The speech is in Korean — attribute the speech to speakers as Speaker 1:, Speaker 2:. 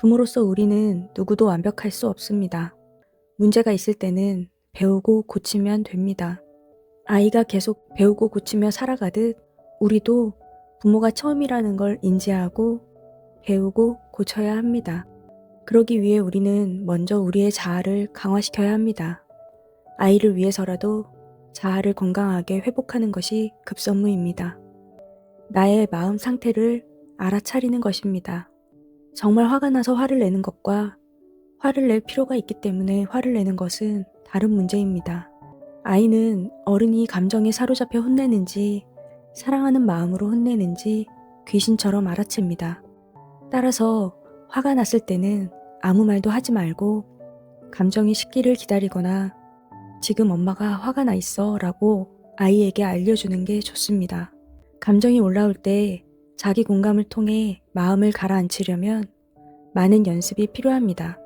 Speaker 1: 부모로서 우리는 누구도 완벽할 수 없습니다. 문제가 있을 때는 배우고 고치면 됩니다. 아이가 계속 배우고 고치며 살아가듯 우리도 부모가 처음이라는 걸 인지하고 배우고 고쳐야 합니다. 그러기 위해 우리는 먼저 우리의 자아를 강화시켜야 합니다. 아이를 위해서라도 자아를 건강하게 회복하는 것이 급선무입니다. 나의 마음 상태를 알아차리는 것입니다. 정말 화가 나서 화를 내는 것과 화를 낼 필요가 있기 때문에 화를 내는 것은 다른 문제입니다. 아이는 어른이 감정에 사로잡혀 혼내는지 사랑하는 마음으로 혼내는지 귀신처럼 알아챕니다. 따라서 화가 났을 때는 아무 말도 하지 말고 감정이 식기를 기다리거나 지금 엄마가 화가 나 있어 라고 아이에게 알려주는 게 좋습니다. 감정이 올라올 때 자기 공감을 통해 마음을 가라앉히려면 많은 연습이 필요합니다.